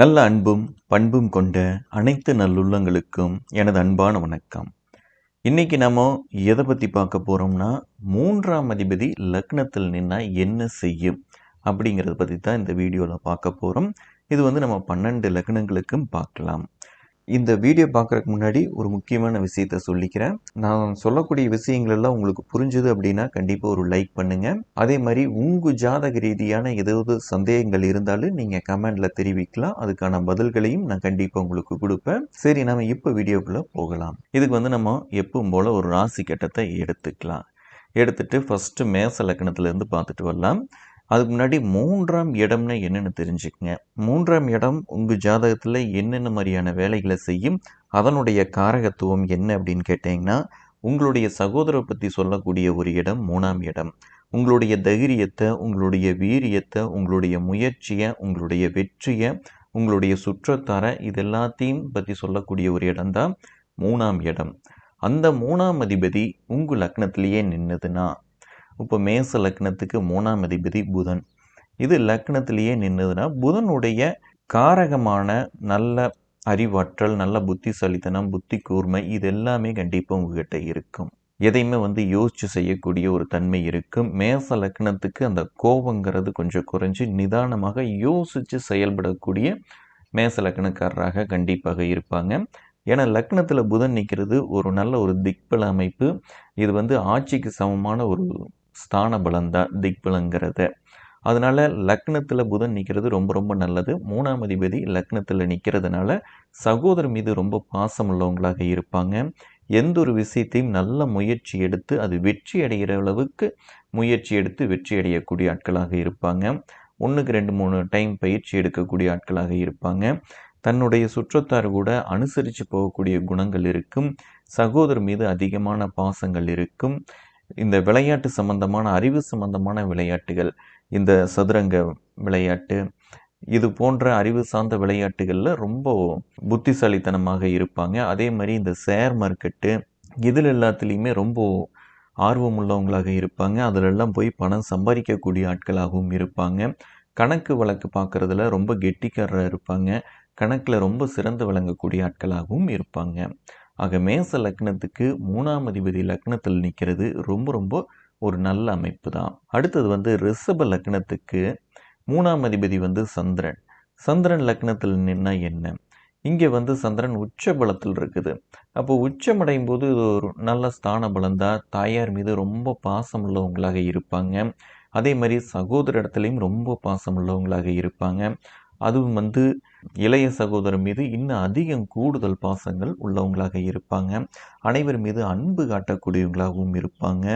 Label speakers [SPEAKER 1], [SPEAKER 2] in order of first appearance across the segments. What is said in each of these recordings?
[SPEAKER 1] நல்ல அன்பும் பண்பும் கொண்ட அனைத்து நல்லுள்ளங்களுக்கும் எனது அன்பான வணக்கம். இன்றைக்கி நம்ம எதை பற்றி பார்க்க போகிறோம்னா மூன்றாம் அதிபதி லக்னத்தில் நின்னா என்ன செய்யும் அப்படிங்கிறத பற்றி தான் இந்த வீடியோவில் பார்க்க போகிறோம் இது வந்து நம்ம பன்னெண்டு லக்னங்களுக்கும் பார்க்கலாம். இந்த வீடியோ பார்க்குறதுக்கு முன்னாடி ஒரு முக்கியமான விஷயத்த சொல்லிக்கிறேன். நான் சொல்லக்கூடிய விஷயங்கள் எல்லாம் உங்களுக்கு புரிஞ்சுது அப்படின்னா கண்டிப்பாக ஒரு லைக் பண்ணுங்கள் அதே மாதிரி உங்கள் ஜாதக ரீதியான ஏதாவது சந்தேகங்கள் இருந்தாலும் நீங்கள் கமெண்டில் தெரிவிக்கலாம். அதுக்கான பதில்களையும் நான் கண்டிப்பாக உங்களுக்கு கொடுப்பேன். சரி நம்ம இப்போ வீடியோக்குள்ளே போகலாம். இதுக்கு வந்து நம்ம எப்பவும் போல் ஒரு ராசி கட்டத்தை எடுத்துக்கலாம். எடுத்துட்டு ஃபஸ்ட்டு மேச லக்கணத்துலேருந்து பார்த்துட்டு வரலாம். அதுக்கு முன்னாடி மூன்றாம் இடம்னு என்னென்னு தெரிஞ்சுக்கங்க. மூன்றாம் இடம் உங்கள் ஜாதகத்தில் என்னென்ன மாதிரியான வேலைகளை செய்யும் அதனுடைய காரகத்துவம் என்ன அப்படின்னு கேட்டிங்கன்னா உங்களுடைய சகோதரரை பற்றி சொல்லக்கூடிய ஒரு இடம் மூணாம் இடம். உங்களுடைய தைரியத்தை உங்களுடைய வீரியத்தை உங்களுடைய முயற்சியை உங்களுடைய வெற்றியை உங்களுடைய சுற்றத்தார இது எல்லாத்தையும் பற்றி சொல்லக்கூடிய ஒரு இடம்தான் மூணாம் இடம். அந்த மூணாம் அதிபதி உங்கள் லக்னத்திலேயே நின்றுதுன்னா இப்போ மேச லக்னத்துக்கு மூணாம் அதிபதி புதன். இது லக்னத்திலேயே நின்றுதுன்னா புதனுடைய காரகமான நல்ல அறிவாற்றல் நல்ல புத்திசாலித்தனம் புத்தி கூர்மை இது எல்லாமே கண்டிப்பாக உங்ககிட்ட இருக்கும். எதையுமே வந்து யோசித்து செய்யக்கூடிய ஒரு தன்மை இருக்கும். மேச லக்னத்துக்கு அந்த கோபங்கிறது கொஞ்சம் குறைஞ்சி நிதானமாக யோசித்து செயல்படக்கூடிய மேச லக்னக்காரராக கண்டிப்பாக இருப்பாங்க. ஏன்னா லக்னத்தில் புதன் நிற்கிறது ஒரு நல்ல ஒரு திக்பல அமைப்பு. இது வந்து ஆட்சிக்கு சமமான ஒரு ஸ்தான பலம்தான் திக்பலங்கிறது. அதனால் லக்னத்தில் புதன் நிற்கிறது ரொம்ப ரொம்ப நல்லது. மூணாம் அதிபதி லக்னத்தில் நிற்கிறதுனால சகோதரர் மீது ரொம்ப பாசம் உள்ளவங்களாக இருப்பாங்க. எந்த ஒரு விஷயத்தையும் நல்ல முயற்சி எடுத்து அது வெற்றி அடைகிற அளவுக்கு முயற்சி எடுத்து வெற்றி அடையக்கூடிய ஆட்களாக இருப்பாங்க. ஒன்றுக்கு ரெண்டு மூணு டைம் பயிற்சி எடுக்கக்கூடிய ஆட்களாக இருப்பாங்க. தன்னுடைய சுற்றத்தார் கூட அனுசரித்து போகக்கூடிய குணங்கள் இருக்கும். சகோதரர் மீது அதிகமான பாசங்கள் இருக்கும். இந்த விளையாட்டு சம்பந்தமான அறிவு சம்பந்தமான விளையாட்டுகள் இந்த சதுரங்க விளையாட்டு இது போன்ற அறிவு சார்ந்த விளையாட்டுகளில் ரொம்ப புத்திசாலித்தனமாக இருப்பாங்க. அதே மாதிரி இந்த ஷேர் மார்க்கெட்டு இதில் எல்லாத்துலேயுமே ரொம்ப ஆர்வம் உள்ளவங்களாக இருப்பாங்க. அதிலெல்லாம் போய் பணம் சம்பாதிக்கக்கூடிய ஆட்களாகவும் இருப்பாங்க. கணக்கு வழக்கு பார்க்குறதுல ரொம்ப கெட்டிக்காரராக இருப்பாங்க. கணக்கில் ரொம்ப சிறந்து விளங்கக்கூடிய ஆட்களாகவும் இருப்பாங்க. ஆக மேச லக்னத்துக்கு மூணாம் அதிபதி லக்னத்தில் நிற்கிறது ரொம்ப ரொம்ப ஒரு நல்ல அமைப்பு தான். அடுத்தது வந்து ரிஷப லக்னத்துக்கு மூணாம் அதிபதி வந்து சந்திரன். சந்திரன் லக்னத்தில் நின்னா என்ன? இங்கே வந்து சந்திரன் உச்ச பலத்தில் இருக்குது. அப்போ உச்சமடையும் போது இது ஒரு நல்ல ஸ்தான பலம் தாயார் மீது ரொம்ப பாசம் உள்ளவங்களாக இருப்பாங்க. அதே மாதிரி சகோதர இடத்துலையும் ரொம்ப பாசம் உள்ளவங்களாக இருப்பாங்க. அதுவும் வந்து இளைய சகோதரர் மீது இன்னும் அதிகம் கூடுதல் பாசங்கள் உள்ளவங்களாக இருப்பாங்க. அனைவர் மீது அன்பு காட்டக்கூடியவங்களாகவும் இருப்பாங்க.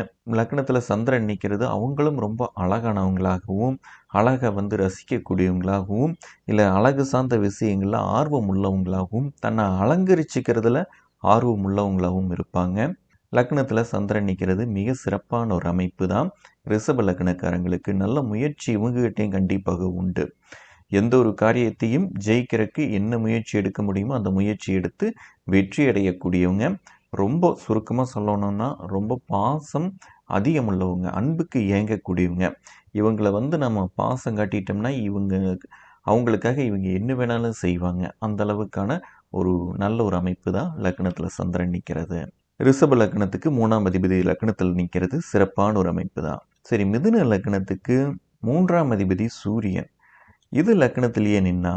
[SPEAKER 1] லக்னத்தில் சந்திரன் நிற்கிறது அவங்களும் ரொம்ப அழகானவங்களாகவும் அழகை வந்து ரசிக்கக்கூடியவங்களாகவும் இல்லை அழகு சார்ந்த விஷயங்களில் ஆர்வம் உள்ளவங்களாகவும் தன்னை அலங்கரிச்சிக்கிறதுல ஆர்வம் உள்ளவங்களாகவும் இருப்பாங்க. லக்னத்தில் சந்திரன் நிற்கிறது மிக சிறப்பான ஒரு அமைப்பு தான். ரிஷப லக்னக்காரங்களுக்கு நல்ல முயற்சி இவங்ககிட்டையும் கண்டிப்பாக உண்டு. எந்த ஒரு காரியத்தையும் ஜெயிக்கிறதுக்கு என்ன முயற்சி எடுக்க முடியுமோ அந்த முயற்சி எடுத்து வெற்றி அடையக்கூடியவங்க. ரொம்ப சுருக்கமாக சொல்லணும்னா ரொம்ப பாசம் அதிகம் உள்ளவங்க அன்புக்கு ஏங்கக்கூடியவங்க. இவங்களை வந்து நம்ம பாசம் காட்டிட்டோம்னா இவங்க அவங்களுக்காக இவங்க என்ன வேணாலும் செய்வாங்க. அந்த அளவுக்கான ஒரு நல்ல ஒரு அமைப்பு தான் லக்னத்தில் சந்திரன் நிற்கிறது ரிஷப லக்னத்துக்கு மூணாம் அதிபதி லக்னத்தில் நிற்கிறது சிறப்பான ஒரு அமைப்பு தான். சரி மிதுன லக்னத்துக்கு மூன்றாம் அதிபதி சூரியன். இது லக்னத்திலேயே நின்னா.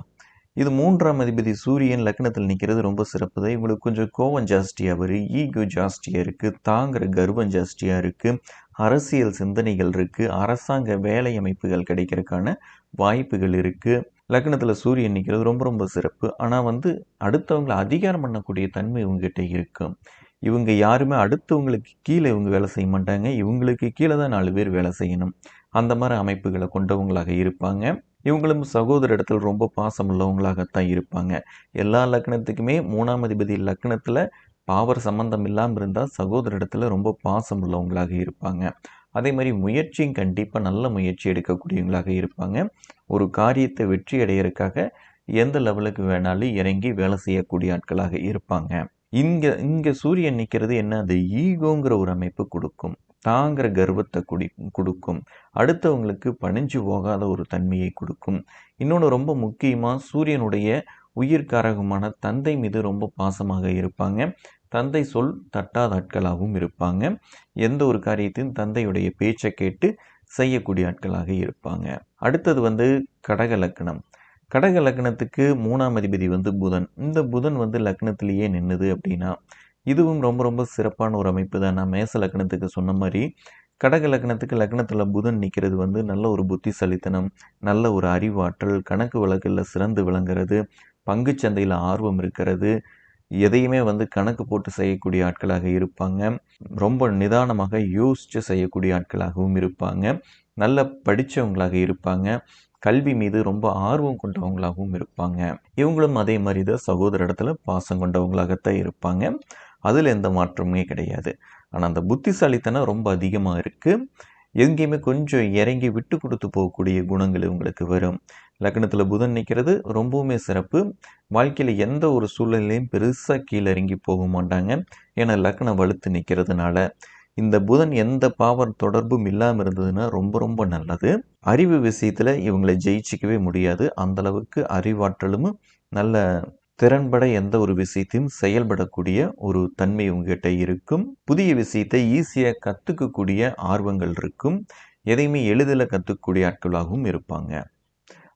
[SPEAKER 1] இது மூன்றாம் அதிபதி சூரியன் லக்னத்தில் நிற்கிறது ரொம்ப சிறப்பு தான் இவங்களுக்கு கொஞ்சம் கோவம் ஜாஸ்தியாக வரும் ஈகோ ஜாஸ்தியாக இருக்குது தாங்குகிற கர்வம் ஜாஸ்தியாக இருக்குது அரசியல் சிந்தனைகள் இருக்குது அரசாங்க வேலை அமைப்புகள் கிடைக்கிறதுக்கான வாய்ப்புகள் இருக்குது லக்னத்தில் சூரியன் நிற்கிறது ரொம்ப ரொம்ப சிறப்பு. ஆனால் வந்து அடுத்தவங்களை அதிகாரம் பண்ணக்கூடிய தன்மை இவங்ககிட்ட இருக்கும். இவங்க யாருமே அடுத்தவங்களுக்கு கீழே இவங்க வேலை செய்ய மாட்டாங்க. இவங்களுக்கு கீழே தான் நாலு பேர் வேலை செய்யணும். அந்த மாதிரி அமைப்புகளை கொண்டவங்களாக இருப்பாங்க. இவங்களும் சகோதர ரொம்ப பாசம் உள்ளவங்களாகத்தான் இருப்பாங்க. எல்லா லக்னத்துக்குமே மூணாம் அதிபதி லக்னத்தில் பாவர் சம்பந்தம் இல்லாமல் இருந்தால் சகோதர ரொம்ப பாசம் உள்ளவங்களாக இருப்பாங்க. அதே மாதிரி முயற்சியும் கண்டிப்பாக நல்ல முயற்சி எடுக்கக்கூடியவங்களாக இருப்பாங்க. ஒரு காரியத்தை வெற்றி அடையிறதுக்காக எந்த லெவலுக்கு வேணாலும் இறங்கி வேலை செய்யக்கூடிய ஆட்களாக இருப்பாங்க. இங்கே இங்கே சூரியன் நிற்கிறது என்ன? அது ஈகோங்கிற ஒரு அமைப்பு கொடுக்கும். தாங்கிற கர்வத்தை குடி கொடுக்கும். அடுத்தவங்களுக்கு பணிஞ்சு போகாத ஒரு தன்மையை கொடுக்கும். இன்னொன்று ரொம்ப முக்கியமாக சூரியனுடைய உயிர்காரகமான தந்தை மீது ரொம்ப பாசமாக இருப்பாங்க. தந்தை சொல் தட்டாத ஆட்களாகவும் இருப்பாங்க. எந்த ஒரு காரியத்தையும் தந்தையுடைய பேச்சை கேட்டு செய்யக்கூடிய ஆட்களாக இருப்பாங்க. அடுத்தது வந்து கடக லக்னம். கடக லக்னத்துக்கு மூணாம் அதிபதி வந்து புதன். இந்த புதன் வந்து லக்னத்திலேயே நின்னுது அப்படின்னா இதுவும் ரொம்ப ரொம்ப சிறப்பான ஒரு அமைப்பு தான். நான் மேச லக்னத்துக்கு சொன்ன மாதிரி கடக லக்னத்துக்கு லக்னத்தில் புதன் நிற்கிறது வந்து நல்ல ஒரு புத்திசாலித்தனம் நல்ல ஒரு அறிவாற்றல் கணக்கு வழக்கில் சிறந்து விளங்குறது பங்குச்சந்தையில் ஆர்வம் இருக்கிறது எதையுமே வந்து கணக்கு போட்டு செய்யக்கூடிய ஆட்களாக இருப்பாங்க. ரொம்ப நிதானமாக யோசித்து செய்யக்கூடிய ஆட்களாகவும் இருப்பாங்க. நல்ல படித்தவங்களாக இருப்பாங்க. கல்வி மீது ரொம்ப ஆர்வம் கொண்டவங்களாகவும் இருப்பாங்க. இவங்களும் அதே மாதிரி தான் சகோதர இடத்துல பாசம் கொண்டவங்களாகத்தான் இருப்பாங்க. அதில் எந்த மாற்றமுமே கிடையாது. ஆனால் அந்த புத்திசாலித்தனம் ரொம்ப அதிகமாக இருக்குது எங்கேயுமே கொஞ்சம் இறங்கி விட்டு கொடுத்து போகக்கூடிய குணங்கள் இவங்களுக்கு வரும். லக்னத்தில் புதன் நிற்கிறது ரொம்பவுமே சிறப்பு. வாழ்க்கையில் எந்த ஒரு சூழ்நிலையும் பெருசாக கீழே இறங்கி போக மாட்டாங்க. ஏன்னா லக்னம் வலுத்து நிற்கிறதுனால இந்த புதன் எந்த பாவர் தொடர்பும் இல்லாமல் இருந்ததுன்னா ரொம்ப ரொம்ப நல்லது. அறிவு விஷயத்தில் இவங்களை ஜெயிச்சிக்கவே முடியாது. அந்தளவுக்கு அறிவாற்றலும் நல்ல திறன்பட எந்த ஒரு விஷயத்தையும் செயல்படக்கூடிய ஒரு தன்மை உங்ககிட்ட இருக்கும். புதிய விஷயத்தை ஈஸியாக கற்றுக்கக்கூடிய ஆர்வங்கள் இருக்கும். எதையுமே எளிதில் கற்றுக்கக்கூடிய ஆட்களாகவும் இருப்பாங்க.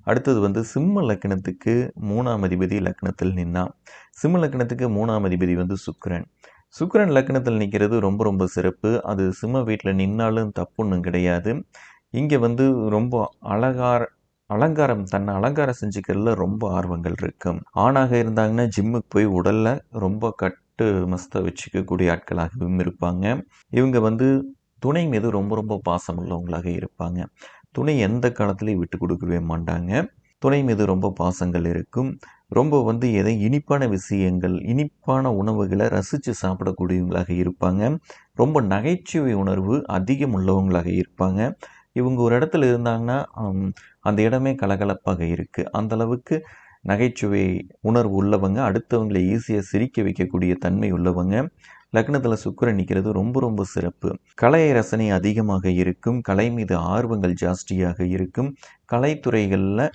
[SPEAKER 1] அடுத்தது வந்து சிம்ம லக்கணத்துக்கு மூணாம் அதிபதி லக்னத்தில் நின்னா சிம்ம லக்கணத்துக்கு மூணாம் அதிபதி வந்து சுக்கரன். சுக்கரன் லக்னத்தில் நிற்கிறது ரொம்ப ரொம்ப சிறப்பு. அது சிம்ம வீட்டில் நின்னாலும் தப்புன்னு கிடையாது. இங்கே வந்து ரொம்ப அழகார் அலங்காரம் தன்னை அலங்காரம் செஞ்சுக்கிறதுல ரொம்ப ஆர்வங்கள் இருக்கும். ஆணாக இருந்தாங்கன்னா ஜிம்முக்கு போய் உடலில் ரொம்ப கட்டு மஸ்த வச்சுக்கக்கூடிய ஆட்களாகவும் இருப்பாங்க. இவங்க வந்து துணை மீது ரொம்ப ரொம்ப பாசம் உள்ளவங்களாக இருப்பாங்க. துணை எந்த காலத்துலேயும் விட்டு கொடுக்கவே மாட்டாங்க. துணை மீது ரொம்ப பாசங்கள் இருக்கும். ரொம்ப வந்து எதை இனிப்பான விஷயங்கள் இனிப்பான உணவுகளை ரசித்து சாப்பிடக்கூடியவங்களாக இருப்பாங்க. ரொம்ப நகைச்சுவை உணர்வு அதிகம் உள்ளவங்களாக இருப்பாங்க. இவங்க ஒரு இடத்துல இருந்தாங்கன்னா அந்த இடமே கலகலப்பாக இருக்குது அந்த அளவுக்கு நகைச்சுவை உணர்வு உள்ளவங்க அடுத்தவங்களை ஈஸியாக சிரிக்க வைக்கக்கூடிய தன்மை உள்ளவங்க லக்னத்தில் சுக்கிரன் நிற்கிறது ரொம்ப ரொம்ப சிறப்பு. கலை ரசனை அதிகமாக இருக்கும் கலை மீது ஆர்வங்கள் ஜாஸ்தியாக இருக்கும். கலைத்துறைகளில்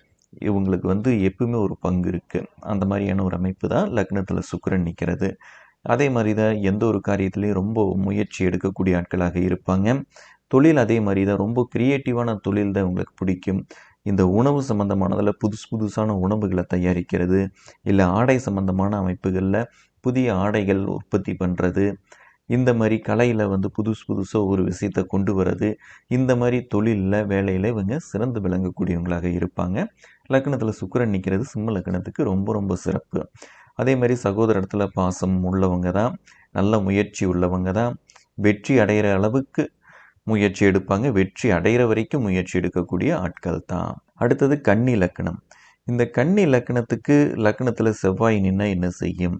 [SPEAKER 1] இவங்களுக்கு வந்து எப்பவுமே ஒரு பங்கு இருக்குது அந்த மாதிரியான ஒரு அமைப்பு தான் லக்னத்தில் சுக்கிரன் நிற்கிறது அதே மாதிரி தான் எந்த ஒரு காரியத்துலேயும் ரொம்ப முயற்சி எடுக்கக்கூடிய ஆட்களாக இருப்பாங்க. தொழில் அதே மாதிரி தான் ரொம்ப க்ரியேட்டிவான தொழில் தான் உங்களுக்கு பிடிக்கும். இந்த உணவு சம்மந்தமானதில் புதுசு புதுசான உணவுகளை தயாரிக்கிறது இல்லை ஆடை சம்மந்தமான அமைப்புகளில் புதிய ஆடைகள் உற்பத்தி பண்ணுறது இந்த மாதிரி கலையில் வந்து புதுசு புதுசாக ஒரு விஷயத்தை கொண்டு வர்றது இந்த மாதிரி தொழிலில் வேலையில் இவங்க சிறந்து விளங்கக்கூடியவங்களாக இருப்பாங்க. லக்னத்தில் சுக்கிரன் நிற்கிறது சிம்ம லக்னத்துக்கு ரொம்ப ரொம்ப சிறப்பு. அதே மாதிரி சகோதர இடத்துல பாசம் உள்ளவங்க தான் நல்ல முயற்சி உள்ளவங்க தான் வெற்றி அடைகிற அளவுக்கு முயற்சி எடுப்பாங்க. வெற்றி அடைகிற வரைக்கும் முயற்சி எடுக்கக்கூடிய ஆட்கள் தான். அடுத்தது கன்னி லக்னம் இந்த கன்னி லக்னத்துக்கு லக்னத்தில் செவ்வாய் நின்னா என்ன செய்யும்?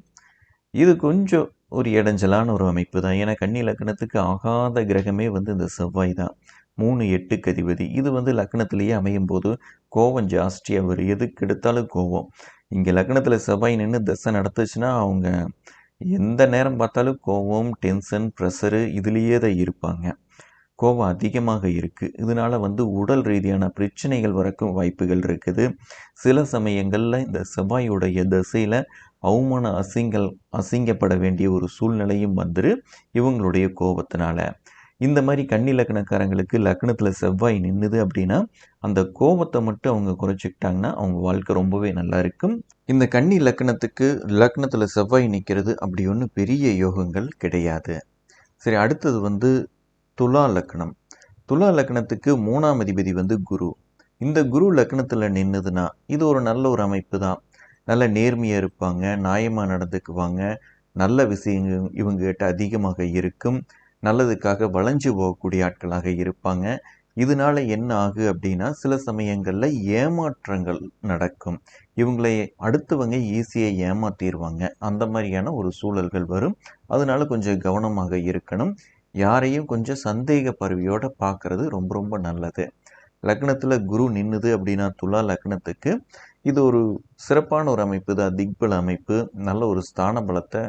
[SPEAKER 1] இது கொஞ்சம் ஒரு இடைஞ்சலான ஒரு அமைப்பு தான். ஏன்னா கன்னி லக்னத்துக்கு ஆகாத கிரகமே வந்து இந்த செவ்வாய் தான். மூணு எட்டு கதிபதி. இது வந்து லக்னத்திலேயே அமையும் போது கோவம் ஜாஸ்தியாக வரும். எதுக்கு எடுத்தாலும் கோவம் இங்கே லக்னத்தில் செவ்வாய் நின்று தசை நடத்துச்சுன்னா அவங்க எந்த நேரம் பார்த்தாலும் கோவம் டென்ஷன் ப்ரெஷரு இதுலேயே தான் இருப்பாங்க. கோவம் அதிகமாக இருக்குது இதனால் வந்து உடல் ரீதியான பிரச்சனைகள் வரக்கும் வாய்ப்புகள் இருக்குது. சில சமயங்களில் இந்த செவ்வாயுடைய திசையில் அவமான அசிங்கல் அசிங்கப்பட வேண்டிய ஒரு சூழ்நிலையும் வந்துரு இவங்களுடைய கோபத்தினால இந்த மாதிரி கன்னி லக்னக்காரங்களுக்கு லக்னத்தில் செவ்வாய் நின்றுது அப்படின்னா அந்த கோபத்தை மட்டும் அவங்க குறைச்சிக்கிட்டாங்கன்னா அவங்க வாழ்க்கை ரொம்பவே நல்லா இருக்கும். இந்த கன்னி லக்னத்துக்கு லக்னத்தில் செவ்வாய் நிற்கிறது அப்படி ஒன்றும் பெரிய யோகங்கள் கிடையாது. சரி அடுத்தது வந்து துலா லக்னம். துலா லக்னத்துக்கு மூணாம் அதிபதி வந்து குரு. இந்த குரு லக்னத்தில் நின்றுதுன்னா இது ஒரு நல்ல ஒரு அமைப்பு தான் நல்ல நேர்மையாக இருப்பாங்க நியாயமாக நடந்துக்குவாங்க நல்ல விஷயங்கள் இவங்ககிட்ட அதிகமாக இருக்கும் நல்லதுக்காக வளைஞ்சு போகக்கூடிய ஆட்களாக இருப்பாங்க. இதனால என்ன ஆகு அப்படின்னா சில சமயங்களில் ஏமாற்றங்கள் நடக்கும். இவங்களை அடுத்தவங்க ஈஸியாக ஏமாற்றிடுவாங்க அந்த மாதிரியான ஒரு சூழல்கள் வரும். அதனால கொஞ்சம் கவனமாக இருக்கணும். யாரையும் கொஞ்சம் சந்தேக பருவியோட பார்க்கறது ரொம்ப ரொம்ப நல்லது. லக்னத்தில் குரு நின்னுது அப்படின்னா துலா லக்னத்துக்கு இது ஒரு சிறப்பான ஒரு அமைப்பு தான். திக்பல அமைப்பு நல்ல ஒரு ஸ்தான பலத்தை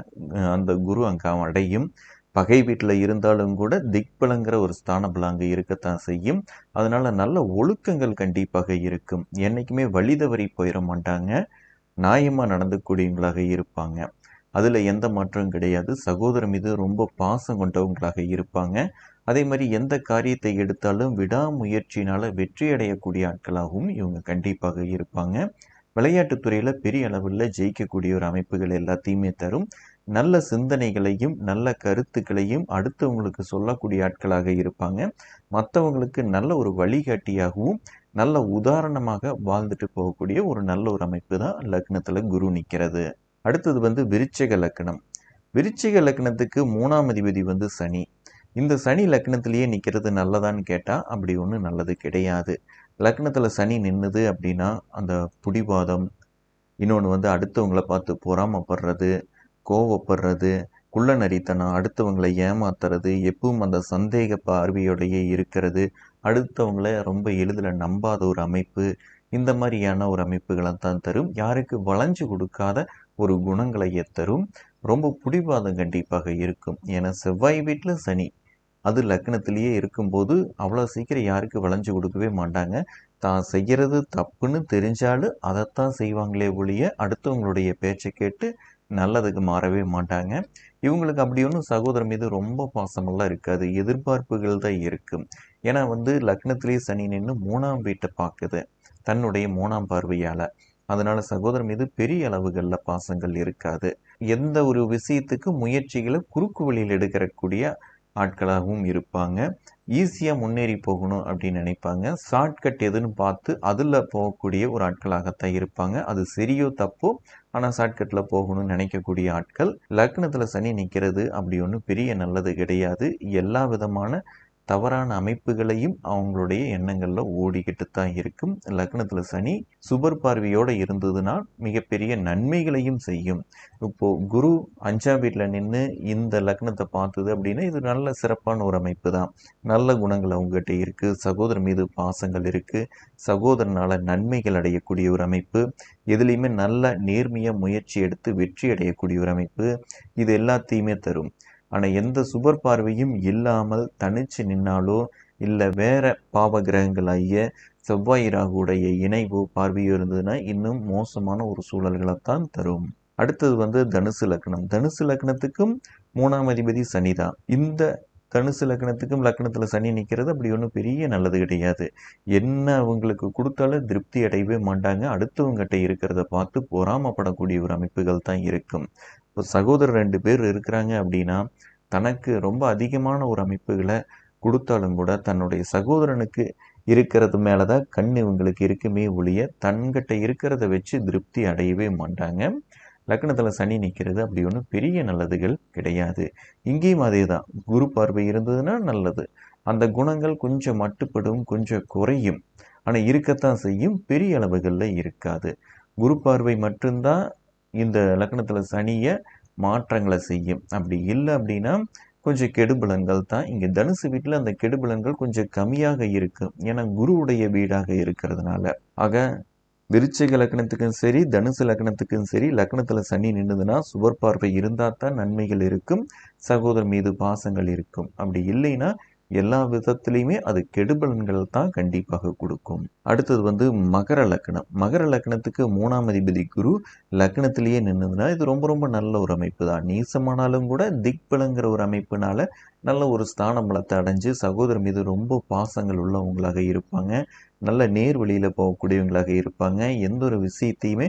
[SPEAKER 1] அந்த குரு அங்கே அடையும். பகை வீட்டில் இருந்தாலும் கூட திக்பலங்கிற ஒரு ஸ்தானபலம் அங்கே இருக்கத்தான் செய்யும். அதனால் நல்ல ஒழுக்கங்கள் கண்டிப்பாக இருக்கும். என்றைக்குமே வழிதவறி போயிட மாட்டாங்க. நியாயமாக நடந்துக்கூடியவங்களாக இருப்பாங்க. அதில் எந்த மாற்றமும் கிடையாது. சகோதரர் மீது ரொம்ப பாசம் கொண்டவங்களாக இருப்பாங்க. அதே மாதிரி எந்த காரியத்தை எடுத்தாலும் விடாமுயற்சினால் வெற்றி அடையக்கூடிய ஆட்களாகவும் இவங்க கண்டிப்பாக இருப்பாங்க. விளையாட்டுத்துறையில் பெரிய அளவில் ஜெயிக்கக்கூடிய ஒரு அமைப்புகள் எல்லாத்தையுமே தரும். நல்ல சிந்தனைகளையும் நல்ல கருத்துக்களையும் அடுத்தவங்களுக்கு சொல்லக்கூடிய ஆட்களாக இருப்பாங்க. மற்றவங்களுக்கு நல்ல ஒரு வழிகாட்டியாகவும் நல்ல உதாரணமாக வாழ்ந்துட்டு போகக்கூடிய ஒரு நல்ல ஒரு அமைப்பு தான் லக்னத்தில் குரு நிற்கிறது அடுத்தது வந்து விருச்சிக லக்னம். விருச்சிக லக்னத்துக்கு மூணாம் அதிபதி வந்து சனி. இந்த சனி லக்னத்திலேயே நிற்கிறது நல்லதான்னு கேட்டால் அப்படி ஒன்றும் நல்லது கிடையாது. லக்னத்தில் சனி நின்றுது அப்படின்னா அந்த புடிவாதம் இன்னொன்று வந்து அடுத்தவங்களை பார்த்து பொறாமப்படுறது கோவப்படுறது குள்ளநரித்தனம் அடுத்தவங்களை ஏமாத்துறது எப்பவும் அந்த சந்தேக பார்வையோடையே இருக்கிறது அடுத்தவங்கள ரொம்ப எளிதில் நம்பாத ஒரு அமைப்பு இந்த மாதிரியான ஒரு அமைப்புகளை தான் தரும். யாருக்கு வளைஞ்சு கொடுக்காத ஒரு குணங்களையே தரும். ரொம்ப பிடிவாதம் கண்டிப்பாக இருக்கும். ஏன்னா செவ்வாய் வீட்டில் சனி. அது லக்னத்திலேயே இருக்கும்போது அவ்வளோ சீக்கிரம் யாருக்கு வளைஞ்சு கொடுக்கவே மாட்டாங்க. தான் செய்கிறது தப்புன்னு தெரிஞ்சாலும் அதைத்தான் செய்வாங்களே ஒழிய அடுத்தவங்களுடைய பேச்சை கேட்டு நல்லதுக்கு மாறவே மாட்டாங்க. இவங்களுக்கு அப்படி ஒன்றும் சகோதரர் மீது ரொம்ப பாசமெல்லாம் இருக்காது. எதிர்பார்ப்புகள் தான் இருக்கும். ஏன்னா வந்து லக்னத்திலேயே சனி நின்று மூணாம் வீட்டை பார்க்குது. தன்னுடைய மூணாம் பார்வையால். அதனால சகோதரர் மீது பெரிய அளவுகளில் பாசங்கள் இருக்காது. எந்த ஒரு விஷயத்துக்கு முயற்சிகளை குறுக்கு வழியில் எடுக்கக்கூடிய ஆட்களாகவும் இருப்பாங்க. ஈஸியாக முன்னேறி போகணும் அப்படின்னு நினைப்பாங்க. ஷார்ட்கட் எதுன்னு பார்த்து அதில் போகக்கூடிய ஒரு ஆட்களாகத்தான் இருப்பாங்க. அது சரியோ தப்போ ஆனால் ஷார்ட்கட்டில் போகணும்னு நினைக்கக்கூடிய ஆட்கள். லக்னத்தில் சனி நிற்கிறது அப்படி ஒன்றும் பெரிய நல்லது கிடையாது. எல்லா விதமான தவறான அமைப்புகளையும் அவங்களுடைய எண்ணங்களில் ஓடிக்கிட்டு தான் இருக்கும். லக்னத்தில் சனி சுபர் பார்வையோடு இருந்ததுனால் மிகப்பெரிய நன்மைகளையும் செய்யும். இப்போது குரு அஞ்சாம் வீட்டில் நின்று இந்த லக்னத்தை பார்த்தது அப்படின்னா இது நல்ல சிறப்பான ஒரு அமைப்பு தான். நல்ல குணங்கள் அவங்ககிட்ட இருக்குது சகோதரர் மீது பாசங்கள் இருக்குது சகோதரனால் நன்மைகள் அடையக்கூடிய ஒரு அமைப்பு. எதுலேயுமே நல்ல நேர்மையாக முயற்சி எடுத்து வெற்றி அடையக்கூடிய ஒரு அமைப்பு. இது எல்லாத்தையுமே தரும். ஆனால் எந்த சுபர் பார்வையும் இல்லாமல் தனிச்சு நின்னாலோ இல்லை வேற பாவ கிரகங்களாகிய செவ்வாய் ராகுடைய இணைவு பார்வையோ இருந்ததுன்னா இன்னும் மோசமான ஒரு சூழல்களைத்தான் தரும். அடுத்தது வந்து தனுசு லக்னம். தனுசு லக்னத்துக்கும் மூணாம் அதிபதி சனிதான் இந்த தனுசு லக்னத்துக்கும் லக்னத்தில் சனி நிற்கிறது அப்படி ஒன்றும் பெரிய நல்லது கிடையாது. என்ன அவங்களுக்கு கொடுத்தாலும் திருப்தி அடையவே மாட்டாங்க. அடுத்தவங்ககிட்ட இருக்கிறத பார்த்து பொறாமப்படக்கூடிய ஒரு அமைப்புகள் தான் இருக்கும். இப்போ சகோதரர் ரெண்டு பேர் இருக்கிறாங்க அப்படின்னா தனக்கு ரொம்ப அதிகமான ஒரு அமைப்புகளை கொடுத்தாலும் கூட தன்னுடைய சகோதரனுக்கு இருக்கிறது மேலே தான் கண் இவங்களுக்கு இருக்குமே ஒழிய தன்கிட்ட இருக்கிறத வச்சு திருப்தி அடையவே மாட்டாங்க. லக்னத்தில் சனி நிற்கிறது அப்படி ஒன்றும் பெரிய நல்லதுகள் கிடையாது. இங்கேயும் அதே தான் குரு பார்வை இருந்ததுன்னா நல்லது. அந்த குணங்கள் கொஞ்சம் மட்டுப்படும் கொஞ்சம் குறையும். ஆனால் இருக்கத்தான் செய்யும். பெரிய அளவுகளில் இருக்காது. குரு பார்வை மட்டும்தான் இந்த லக்னத்தில் சனியை மாற்றங்களை செய்யும். அப்படி இல்லை அப்படின்னா கொஞ்சம் கெடுபலன்கள் தான். இங்கே தனுசு வீட்டில் அந்த கெடுபலன்கள் கொஞ்சம் கம்மியாக இருக்கும் ஏன்னா குருவுடைய வீடாக இருக்கிறதுனால. ஆக விருச்சிக லக்னத்துக்கும் சரி தனுசு லக்னத்துக்கும் சரி லக்னத்தில் சனி நின்றுதுன்னா சுவர் பார்வை இருந்தால் தான் நன்மைகள் இருக்கும். சகோதரர் மீது பாசங்கள் இருக்கும். அப்படி இல்லைன்னா எல்லா விதத்துலேயுமே அது கெடுபலன்கள் தான் கண்டிப்பாக கொடுக்கும். அடுத்தது வந்து மகர லக்னம். மகர லக்னத்துக்கு மூணாம் அதிபதி குரு லக்னத்திலேயே நின்றுதுன்னா இது ரொம்ப ரொம்ப நல்ல ஒரு அமைப்பு தான் நீசமானாலும் கூட திக்பலங்கிற ஒரு அமைப்புனால நல்ல ஒரு ஸ்தான பலத்தை அடைஞ்சு சகோதரர் மீது ரொம்ப பாசங்கள் உள்ளவங்களாக இருப்பாங்க. நல்ல நேர் வழியில் போகக்கூடியவங்களாக இருப்பாங்க. எந்த ஒரு விஷயத்தையுமே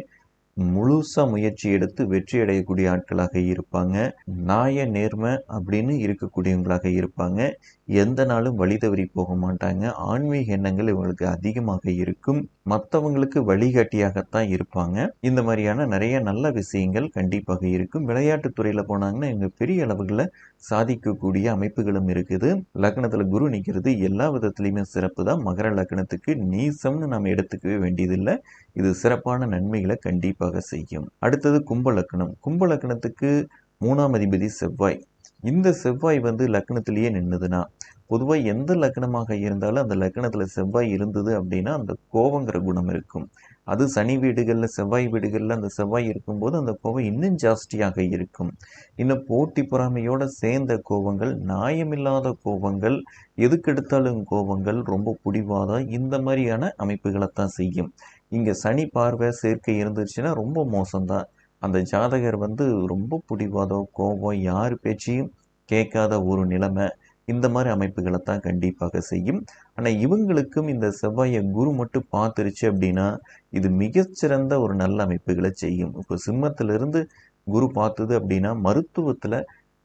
[SPEAKER 1] முழுசாக முயற்சி எடுத்து வெற்றி அடையக்கூடிய ஆட்களாக இருப்பாங்க. நாய நேர்மை அப்படின்னு இருக்கக்கூடியவங்களாக இருப்பாங்க. எந்த நாளும் வழி தவறி போக மாட்டாங்க. ஆன்மீக எண்ணங்கள் இவங்களுக்கு அதிகமாக இருக்கும். மற்றவங்களுக்கு வழிகாட்டியாகத்தான் இருப்பாங்க. இந்த மாதிரியான நிறைய நல்ல விஷயங்கள் கண்டிப்பாக இருக்கும். விளையாட்டுத் துறையில் போனாங்கன்னா இவங்க பெரிய அளவுகளில் சாதிக்கக்கூடிய அமைப்புகளும் இருக்குது. லக்னத்தில் குரு நிற்கிறது எல்லா விதத்துலையுமே சிறப்பு தான் மகர லக்னத்துக்கு நீசம்னு நம்ம எடுத்துக்கவே வேண்டியதில்லை. இது சிறப்பான நன்மைகளை கண்டிப்பாக செய்யும். அடுத்தது கும்ப லக்னம். கும்ப லக்னத்துக்கு மூணாம் அதிபதி செவ்வாய். இந்த செவ்வாய் வந்து லக்னத்திலேயே நின்றுதுன்னா பொதுவாக எந்த லக்னமாக இருந்தாலும் அந்த லக்னத்தில் செவ்வாய் இருந்தது அப்படின்னா அந்த கோபங்கிற குணம் இருக்கும். அது சனி வீடுகளில் செவ்வாய் வீடுகளில் அந்த செவ்வாய் இருக்கும்போது அந்த கோபம் இன்னும் ஜாஸ்தியாக இருக்கும். இன்னும் போட்டி பொறாமையோடு சேர்ந்த கோபங்கள் நியாயமில்லாத கோபங்கள் எதுக்கெடுத்தாலும் கோபங்கள் ரொம்ப பிடிவாதம் இந்த மாதிரியான அமைப்புகளை தான் செய்யும். இங்கே சனி பார்வை சேர்க்கை இருந்துச்சுன்னா ரொம்ப மோசம்தான். அந்த ஜாதகர் வந்து ரொம்ப பிடிவாதம் கோபம் யார் பேச்சையும் கேட்காத ஒரு நிலைமை. இந்த மாதிரி அமைப்புகளை தான் கண்டிப்பாக செய்யும். ஆனால் இவங்களுக்கும் இந்த செவ்வாயை குரு மட்டும் பார்த்துருச்சு அப்படின்னா இது மிகச்சிறந்த ஒரு நல்ல அமைப்புகளை செய்யும். இப்போ சிம்மத்திலிருந்து குரு பார்த்தது அப்படின்னா மருத்துவத்தில்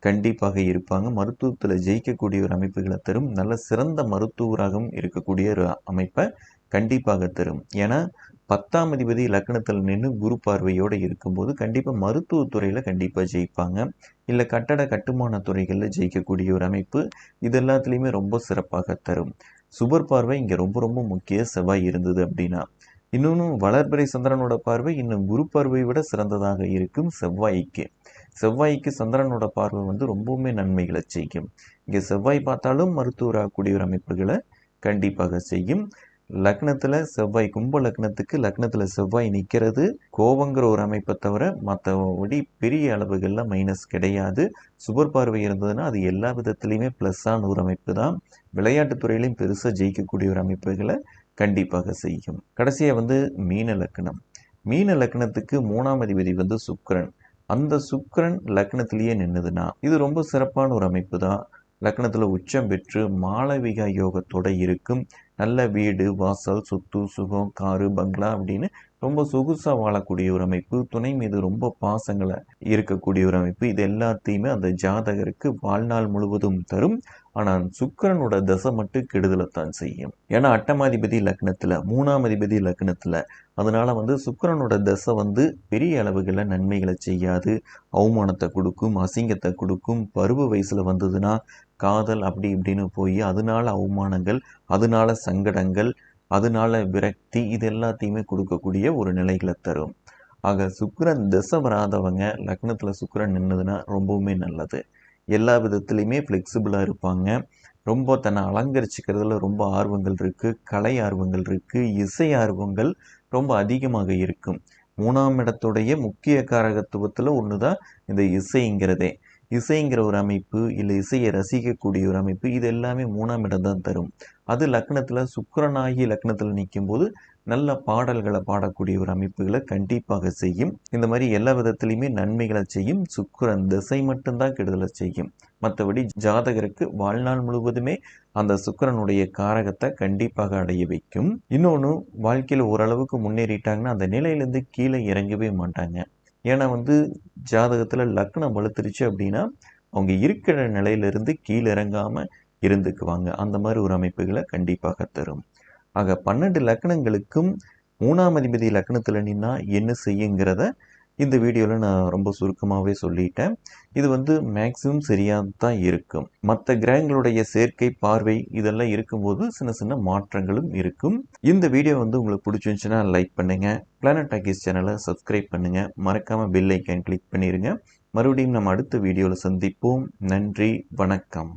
[SPEAKER 1] கண்டிப்பாக இருப்பாங்க. மருத்துவத்தில் ஜெயிக்கக்கூடிய ஒரு அமைப்புகளை தரும். நல்ல சிறந்த மருத்துவராகவும் இருக்கக்கூடிய ஒரு அமைப்பை கண்டிப்பாக தரும். ஏன்னா பத்தாம் அதிபதி லக்னத்தில் நின்று குரு பார்வையோடு இருக்கும்போது கண்டிப்பாக மருத்துவத்துறையில் கண்டிப்பாக ஜெயிப்பாங்க. இல்லை கட்டட கட்டுமான துறைகளில் ஜெயிக்கக்கூடிய ஒரு அமைப்பு இது எல்லாத்துலேயுமே ரொம்ப சிறப்பாக தரும். சுபர் பார்வை இங்கே ரொம்ப ரொம்ப முக்கிய செவ்வாய் இருந்தது அப்படின்னா. இன்னொன்று வளர்பிறை சந்திரனோட பார்வை இன்னும் குரு பார்வையை விட சிறந்ததாக இருக்கும் செவ்வாய்க்கு. செவ்வாய்க்கு சந்திரனோட பார்வை வந்து ரொம்பவுமே நன்மைகளை செய்யும். இங்கே செவ்வாய் பார்த்தாலும் மருத்துவராகக்கூடிய ஒரு அமைப்புகளை கண்டிப்பாக செய்யும். லக்னத்தில் செவ்வாய் கும்ப லக்னத்துக்கு லக்னத்தில் செவ்வாய் நிற்கிறது கோபங்கிற ஒரு அமைப்பை தவிர மற்றபடி பெரிய அளவுகளில் மைனஸ் கிடையாது. சுபர் பார்வை இருந்ததுன்னா அது எல்லா விதத்துலேயுமே ப்ளஸ்ஸான ஒரு அமைப்பு தான். விளையாட்டுத் துறையிலையும் பெருசாக ஜெயிக்கக்கூடிய ஒரு அமைப்புகளை கண்டிப்பாக செய்யும். கடைசியாக வந்து மீன லக்னம். மீன லக்னத்துக்கு மூணாம் அதிபதி வந்து சுக்கரன். அந்த சுக்கரன் லக்னத்திலேயே நின்றுதுன்னா இது ரொம்ப சிறப்பான ஒரு அமைப்பு தான். லக்னத்தில் உச்சம் பெற்று மாளவிகா யோகத்தோட இருக்கும். நல்ல வீடு வாசல் சொத்து சுகம் காரு பங்களா அப்படின்னு ரொம்ப சொகுசாக வாழக்கூடிய ஒரு அமைப்பு. துணை மீது ரொம்ப பாசங்களை இருக்கக்கூடிய ஒரு அமைப்பு. இது எல்லாத்தையுமே அந்த ஜாதகருக்கு வாழ்நாள் முழுவதும் தரும். ஆனால் சுக்கரனோட தசை மட்டும் கெடுதலை தான் செய்யும். ஏன்னா அட்டமாதிபதி லக்னத்தில் மூணாம் அதிபதி லக்னத்தில் அதனால் வந்து சுக்கரனோட தசை வந்து பெரிய அளவுகளில் நன்மைகளை செய்யாது. அவமானத்தை கொடுக்கும் அசிங்கத்தை கொடுக்கும். பருவ வயசில் வந்ததுன்னா காதல் அப்படி இப்படின்னு போய் அதனால அவமானங்கள் அதனால சங்கடங்கள் அதனால விரக்தி இது எல்லாத்தையுமே கொடுக்கக்கூடிய ஒரு நிலைகளை தரும். ஆக சுக்கரன் திசை வராதவங்க லக்னத்தில் சுக்கரன் நின்றுதுன்னா ரொம்பவுமே நல்லது. எல்லா விதத்துலேயுமே ஃப்ளெக்சிபிளாக இருப்பாங்க. ரொம்ப தன்னை அலங்கரிச்சுக்கிறதுல ரொம்ப ஆர்வங்கள் இருக்குது கலை ஆர்வங்கள் இருக்குது இசை ஆர்வங்கள் ரொம்ப அதிகமாக இருக்கும். மூணாம் இடத்துடைய முக்கிய காரகத்துவத்தில் ஒன்று தான் இந்த இசைங்கிறதே. இசைங்கிற ஒரு அமைப்பு இல்லை இசையை ரசிக்கக்கூடிய ஒரு அமைப்பு இது எல்லாமே மூணாம் இடம் தான் தரும். அது லக்னத்தில் சுக்கரனாகி லக்னத்தில் நிற்கும் போது நல்ல பாடல்களை பாடக்கூடிய ஒரு அமைப்புகளை கண்டிப்பாக செய்யும். இந்த மாதிரி எல்லா விதத்துலையுமே நன்மைகளை செய்யும். சுக்கரன் திசை மட்டும்தான் கெடுதலை செய்யும். மற்றபடி ஜாதகருக்கு வாழ்நாள் முழுவதுமே அந்த சுக்கரனுடைய காரகத்தை கண்டிப்பாக அடைய வைக்கும். இன்னொன்று வாழ்க்கையில் ஓரளவுக்கு முன்னேறிட்டாங்கன்னா அந்த நிலையிலேருந்து கீழே இறங்கவே மாட்டாங்க. ஏன்னா வந்து ஜாதகத்தில் லக்னம் வலுத்துருச்சு அப்படின்னா அவங்க இருக்கிற நிலையிலிருந்து கீழே இறங்காமல் இருந்துக்குவாங்க. அந்த மாதிரி ஒரு அமைப்புகளை கண்டிப்பாக தரும். ஆக பன்னெண்டு லக்கணங்களுக்கும் மூணாம் அதிபதி லக்கணத்தில் நின்னா என்ன செய்யுங்கிறத இந்த வீடியோவில் நான் ரொம்ப சுருக்கமாகவே சொல்லிட்டேன். இது வந்து மேக்ஸிமம் சரியாக தான் இருக்கும். மற்ற கிரகங்களுடைய சேர்க்கை பார்வை இதெல்லாம் இருக்கும்போது சின்ன சின்ன மாற்றங்களும் இருக்கும். இந்த வீடியோ வந்து உங்களுக்கு பிடிச்சிருந்துச்சுன்னா லைக் பண்ணுங்கள் பிளானட் டாக்கிஸ் சேனலை சப்ஸ்கிரைப் பண்ணுங்கள் மறக்காமல் பெல் ஐக்கான் கிளிக் பண்ணிடுங்க மறுபடியும் நம்ம அடுத்த வீடியோவில் சந்திப்போம். நன்றி வணக்கம்.